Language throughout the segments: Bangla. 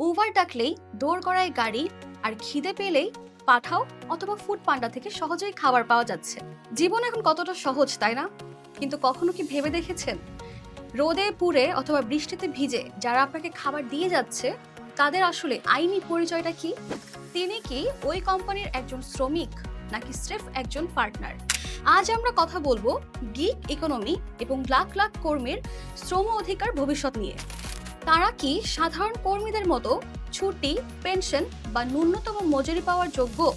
উবার ডাকলেই দৌড় করায় গাড়ি আর খিদে পেলেই পাঠাও অথবা ফুড পান্ডা থেকে সহজেই খাবার পাওয়া যাচ্ছে। জীবন এখন কতটা সহজ, তাই না? কিন্তু কখনো কি ভেবে দেখেছেন? রোদে, পুড়ে অথবা বৃষ্টিতে ভিজে যারা আপনাকে খাবার দিয়ে যাচ্ছে, তাদের আসলে আইনি পরিচয়টা কি? তিনি কি ওই কোম্পানির একজন শ্রমিক, নাকি স্রেফ একজন পার্টনার? আজ আমরা কথা বলব গিগ ইকোনমি এবং লাখ লাখ কর্মীর শ্রম অধিকার ভবিষ্যৎ নিয়ে। তারা কি সাধারণ কর্মীদের মতো ছুটি, পেনশন বা ন্যূনতম মজুরি পাওয়ার যোগ্য?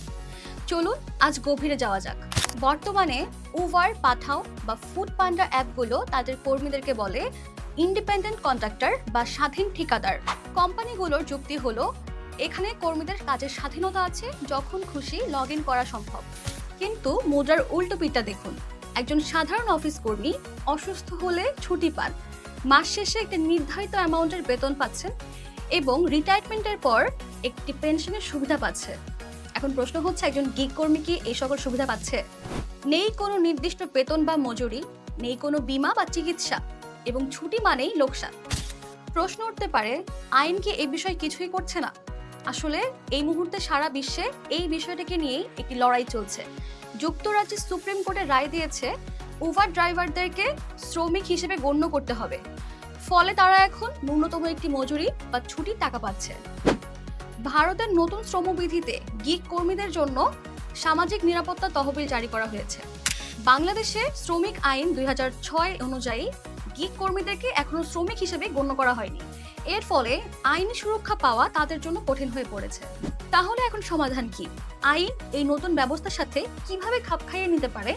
চলুন আজ গভীরে যাওয়া যাক। বর্তমানে উবার, পাঠাও বা ফুড পান্ডা অ্যাপগুলো তাদের কর্মীদেরকে বলে ইন্ডিপেন্ডেন্ট কন্ট্রাক্টর বা স্বাধীন ঠিকাদার। কোম্পানিগুলোর যুক্তি হলো, এখানে কর্মীদের কাজের স্বাধীনতা আছে, যখন খুশি লগ ইন করা সম্ভব। কিন্তু মুদ্রার উল্টো পিঠটা দেখুন। একজন সাধারণ অফিস কর্মী অসুস্থ হলে ছুটি পান। মাস শেষে একটা নির্ধারিত অ্যামাউন্টের বেতন পাচ্ছেন এবং রিটায়ারমেন্টের পর একটি পেনশনের সুবিধা পাচ্ছে। এখন প্রশ্ন হচ্ছে, একজন গিগ কর্মী কি এই সকল সুবিধা পাচ্ছে? নেই কোনো নির্দিষ্ট বেতন বা মজুরি, নেই কোনো বীমা বা চিকিৎসা এবং ছুটি মানেই লোকসান। প্রশ্ন উঠতে পারে, আইন কি এই বিষয়ে কিছুই করছে না? আসলে এই মুহূর্তে সারা বিশ্বে এই বিষয়টাকে নিয়েই একটি লড়াই চলছে। যুক্তরাজ্যের সুপ্রিম কোর্টে রায় দিয়েছে উবার ড্রাইভারদেরকে শ্রমিক হিসেবে গণ্য করতে হবে। ফলে তারা এখন ন্যূনতম একটি মজুরি বা ছুটির টাকা পাচ্ছে। ভারতের নতুন শ্রমবিধিতে গিগ কর্মীদের জন্য সামাজিক নিরাপত্তা তহবিল জারি করা হয়েছে। বাংলাদেশে শ্রমিক আইন দুই ছয় অনুযায়ী গিগ কর্মীদেরকে এখনও শ্রমিক হিসেবে গণ্য করা হয়নি। এর ফলে আইনি সুরক্ষা পাওয়া তাদের জন্য কঠিন হয়ে পড়েছে। তাহলে এখন সমাধান কি? আইন এই নতুন ব্যবস্থার সাথে কীভাবে খাপ খাইয়ে নিতে পারে?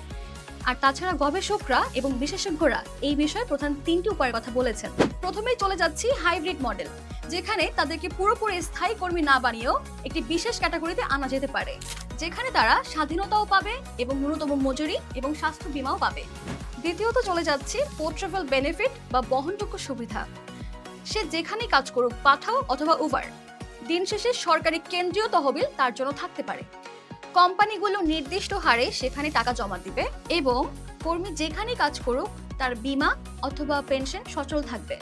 আর তাছাড়া গবেষকরা এবং বিশেষজ্ঞরা এই বিষয়ে প্রধান তিনটি উপায়ের কথা বলেছেন। প্রথমেই চলে যাচ্ছি হাইব্রিড মডেল, যেখানে তাদেরকে পুরোপুরি স্থায়ী কর্মী না বানিয়েও একটি বিশেষ ক্যাটাগরিতে আনা যেতে পারে, যেখানে তারা স্বাধীনতাও পাবে এবং ন্যূনতম মজুরি এবং স্বাস্থ্য বীমাও পাবে। দ্বিতীয়ত চলে যাচ্ছি পোর্টেবল বেনিফিট বা বহনযোগ্য সুবিধা, সে যেখানেই কাজ করুক, পাঠাও অথবা উবার। দিন শেষে সরকারি কেন্দ্রীয় তহবিল তার জন্য থাকতে পারে। কোম্পানিগুলো নির্দিষ্ট হারে সেখানে টাকা জমা দিবে এবং কর্মী যেখানে কাজ করুক, তার বীমা অথবা পেনশন সচল থাকবে।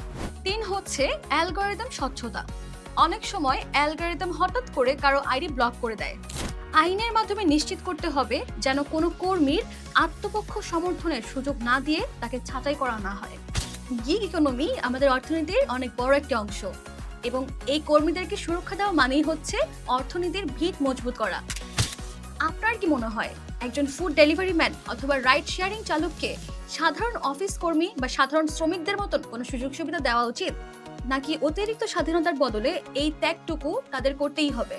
তিন হচ্ছে অ্যালগোরিদম স্বচ্ছতা। অনেক সময় অ্যালগোরিদম হঠাৎ করে কারও আইডি ব্লক করে দেয়। আইনের মাধ্যমে নিশ্চিত করতে হবে যেন কোনো কর্মীর আত্মপক্ষ সমর্থনের সুযোগ না দিয়ে তাকে ছাঁটাই করা না হয়। গিগ ইকোনমি আমাদের অর্থনীতির অনেক বড় একটি অংশ এবং এই কর্মীদেরকে সুরক্ষা দেওয়া মানেই হচ্ছে অর্থনীতির ভিত মজবুত করা। আপনার কি মনে হয়? একজন ফুড ডেলিভারি ম্যান অথবা রাইড শেয়ারিং চালককে সাধারণ অফিস কর্মী বা সাধারণ শ্রমিকদের মতন কোনো সুযোগ সুবিধা দেওয়া উচিত? নাকি অতিরিক্ত স্বাধীনতার বদলে এই ত্যাগটুকু তাদের করতেই হবে?